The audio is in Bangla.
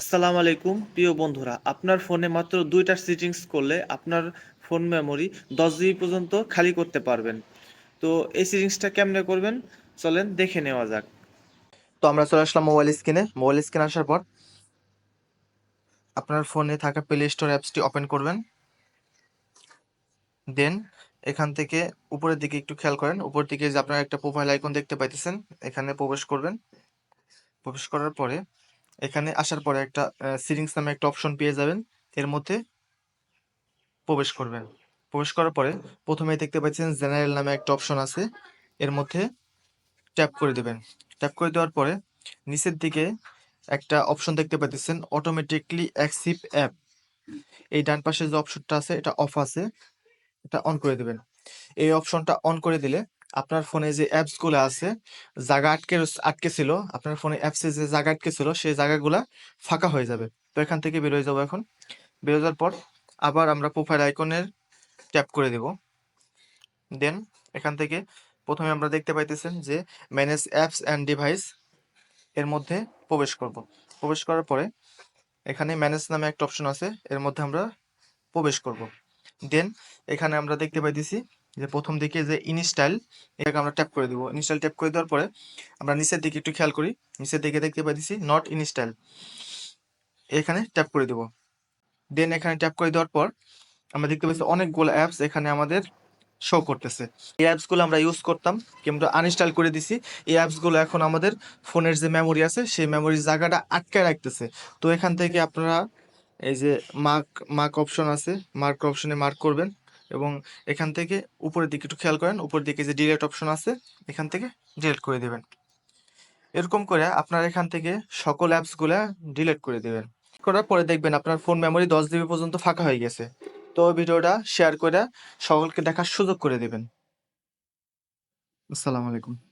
আসসালামু আলাইকুম, প্রিয় বন্ধুরা। আপনার ফোনে মাত্র দুইটা সেটিংস করলে আপনার ফোন মেমোরি দশ জিবি পর্যন্ত খালি করতে পারবেন। তো এই সেটিংসটা কেমনে করবেন? চলেন দেখে নেওয়া যাক। তো আমরা চলে আসলাম মোবাইল স্ক্রিনে মোবাইল স্ক্রিনে আসার পর আপনার ফোনে থাকা প্লে স্টোর অ্যাপসটি ওপেন করবেন। দেন এখান থেকে উপরের দিকে একটু খেয়াল করেন। উপর দিকে যে আপনার একটা প্রোফাইল আইকন দেখতে পাইতেছেন, এখানে প্রবেশ করবেন। প্রবেশ করার পরে এখানে আসার পরে একটা সিরিংস নামে একটা অপশন পেয়ে যাবেন। এর মধ্যে প্রবেশ করবেন। প্রবেশ করার পরে প্রথমে দেখতে পাচ্ছেন জেনারেল নামে একটা অপশন আছে। এর মধ্যে ট্যাপ করে দেবেন। ট্যাপ করে দেওয়ার পরে নিচের দিকে একটা অপশন দেখতে পাচ্ছেন অটোমেটিকলি অ্যাক্সিভ অ্যাপ এই ডান পাশে যে অপশনটা আছে, এটা অফ আছে, এটা অন করে দেবেন। এই অপশনটা অন করে দিলে আপনার ফোনে যে অ্যাপসগুলো আছে, জায়গা আটকে আটকে ছিল, আপনার ফোনে অ্যাপসে যে জায়গা আটকে ছিল, সেই জায়গাগুলা ফাঁকা হয়ে যাবে। তো এখান থেকে বেরোয় যাব এখন। বেরো যাওয়ার পর আবার আমরা প্রোফাইল আইকনের ট্যাপ করে দেব। দেন এখান থেকে প্রথমে আমরা দেখতে পাইতেছেন যে ম্যানেজ অ্যাপস অ্যান্ড ডিভাইস এর মধ্যে প্রবেশ করব। প্রবেশ করার পরে এখানে ম্যানেজ নামে একটা অপশন আছে, এর মধ্যে আমরা প্রবেশ করব। দেন এখানে আমরা দেখতে পাইতেছি যে প্রথম দিকে যে ইনস্টাইল এটাকে আমরা ট্যাপ করে দিব। ইনস্টাইল ট্যাপ করে দেওয়ার পরে আমরা নিচের দিকে একটু খেয়াল করি। নিচের দিকে দেখতে পাইতেছি নট ইনস্টাইল এখানে ট্যাপ করে দেব। দেন এখানে ট্যাপ করে দেওয়ার পর আমরা দেখতে পাচ্ছি অনেকগুলো অ্যাপস এখানে আমাদের শো করতেছে। এই অ্যাপসগুলো আমরা ইউজ করতাম কিন্তু আনইনস্টল করে দিছি। এই অ্যাপসগুলো এখন আমাদের ফোনের যে মেমোরি আছে, সেই মেমোরির জায়গাটা আটকে রাখতেছে। তো এখান থেকে আপনারা এই যে মার্ক মার্ক অপশন আছে মার্ক অপশনে মার্ক করবেন এবং এখান থেকে উপরের দিকে একটু খেয়াল করেন, উপরের দিকে যে ডিলেট অপশন আছে, এখান থেকে ডিলেট করে দেবেন। এরকম করে আপনার এখান থেকে সকল অ্যাপসগুলা ডিলিট করে দেবেন। করার পরে দেখবেন আপনার ফোন মেমোরি দশ জিবি পর্যন্ত ফাঁকা হয়ে গেছে। তো ভিডিওটা শেয়ার করে সকলকে দেখার সুযোগ করে দেবেন। আসসালামু আলাইকুম।